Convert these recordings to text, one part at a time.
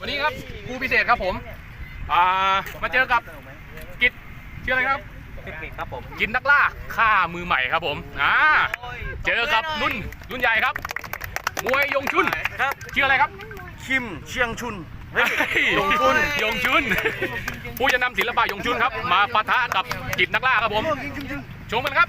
วันนี้ครับครูพิเศษครับผมอ่ามาเจอกับกิจชื่ออะไรครับเทคนิคครับผมกินนักล่าฆ่ามือใหม่ครับผมอ่าเจอกับรุ่นรุ่นใหญ่ครับ มวยยงชุนครับชื่ออะไรครับคิมเชียงชุนเฮ้ยยงชุนยงชุน ผู้จะนำศิลปะยงชุนครับ มาปะทะกับกิจนักล่าครับผมชมกันครับ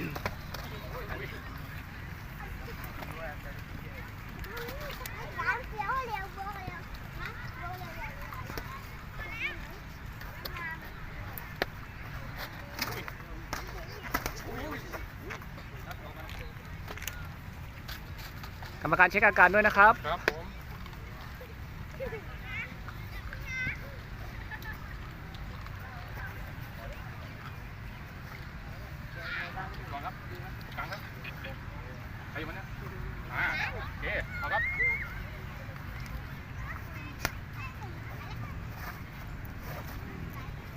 กรรมการเช็คอาการด้วยนะครับ ครับผม ก่อน ครับกลางครับใครมันเนี่ยอ่าโอเคเอาครับ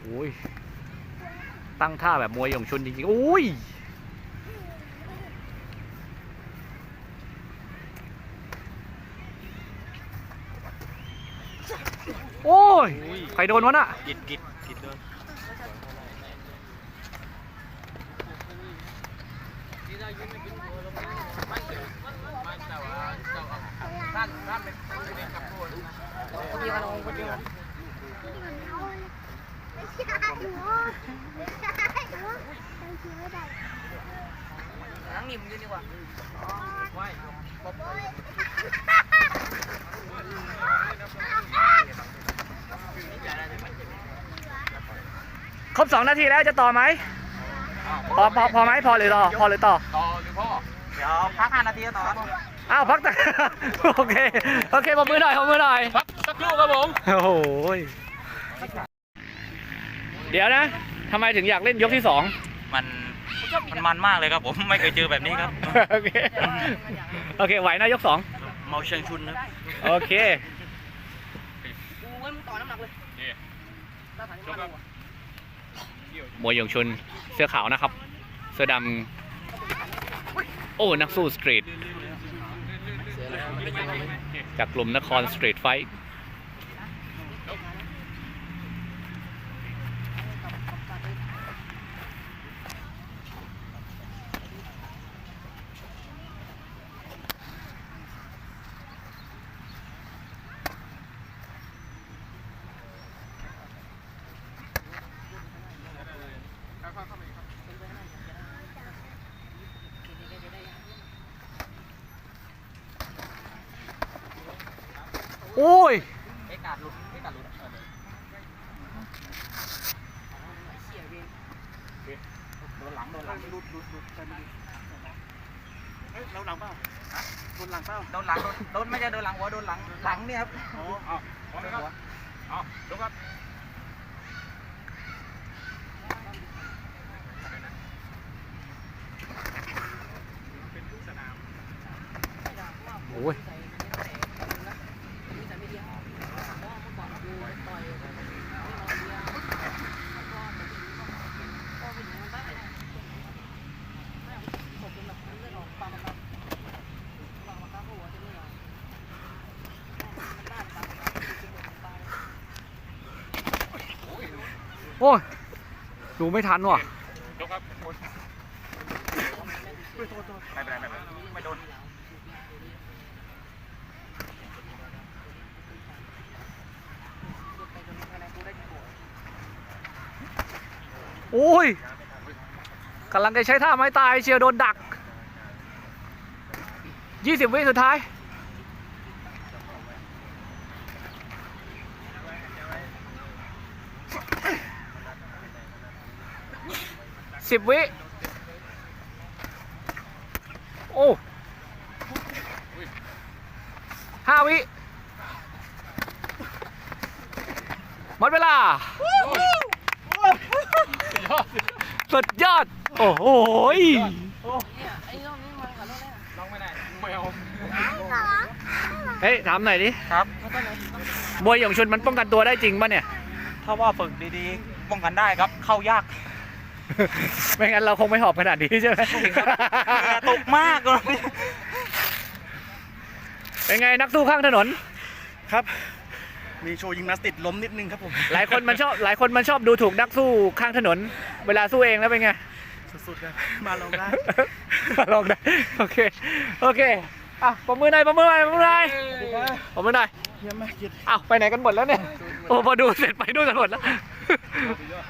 โอ้ยตั้งท่าแบบมวยหยงชุนจริงๆโอ้ยโอ้ยใครโดนวะน่ะกิดกิดกิดโดน นั่งนิ่มยืนดีกว่าครบสองนาทีแล้วจะต่อไหม พอพอพอไหมพอหรือต่อพอหรือต่อต่อหรือพ่อเดี๋ยวพัก5นาทีต่อครับอ้าวพักแต่โอเคโอเคปมมือหน่อยปมมือหน่อยพักสักครู่ครับผมโอ้โหยเดี๋ยวนะทำไมถึงอยากเล่นยกที่สองมันมันมันมากเลยครับผมไม่เคยเจอแบบนี้ครับโอเคโอเคไหวนะยกสองเมาเชียงชุนครับโอเคกูเว้ยมึงต่อน้ำหนักเลยมวยหยงชุน เสื้อขาวนะครับ เสื้อดำโอ้นักสู้สตรีทจากกลุ่มนครสตรีทไฟท์ โอ้ยเอกาดหลุดเอกาดหลุดเสียเวรโดนหลังโดนหลังหลุดหลุดหลุดเฮ้ยเราหลังเปล่าโดนหลังเปล่าโดนหลังโดนโดนไม่ใช่โดนหลังหัวโดนหลังหลังเนี่ยครับอ๋อเอาพร้อมไหมครับเอาชกครับ โอ้ย นิสัยไม่ดีเพราะเมื่อก่อนกูต่อยไม่นอนเบียร์แล้วก็ก็ไปถึงมันได้แม่ตกจนแบบเลือดออกปากมันแบบปากมันตาหัวจะเลือดมันด้านปากมันตาย โอ้ยดูไม่ทันว่ะชกครับไม่เป็นไรไม่เป็นไรไม่โดนโอ้ยกำลังจะใช้ท่าไม้ตายเชียร์โดนดัก 20 วิสุดท้าย 10วิ โอ้ห้าวิ หมดเวลา สุดยอด โอ้โหยเนี่ยไอ้รอบนี้มันกับรอบแรกลองไม่ได้ไม่เอาเฮ้ยถามหน่อยดิ ครับมวยหยงชุนมันป้องกันตัวได้จริงป่ะเนี่ย ถ้าว่าฝึกดีๆ ป้องกันได้ครับ เข้ายาก ไม่งั้นเราคงไม่หอบขนาดนี้ใช่ไหมเหงื่อตกมากเลยเป็นไงนักสู้ข้างถนนครับ มีโชว์ยิมนาสติกล้มนิดนึงครับผมหลายคนมันชอบหลายคนมันชอบดูถูกนักสู้ข้างถนน เวลาสู้เองแล้วเป็นไงสุดๆครับมาลองได้ลองได้โอเคโอเคอะปมมือหน่อยปมมือหน่อยปมมือหน่อยปมมือหน่อยเยี่ยมมากเกียรติอ้าวไปไหนกันหมดแล้วเนี่ยโอ้พอดูเสร็จไปด้วยกันหมดแล้วสุดยอด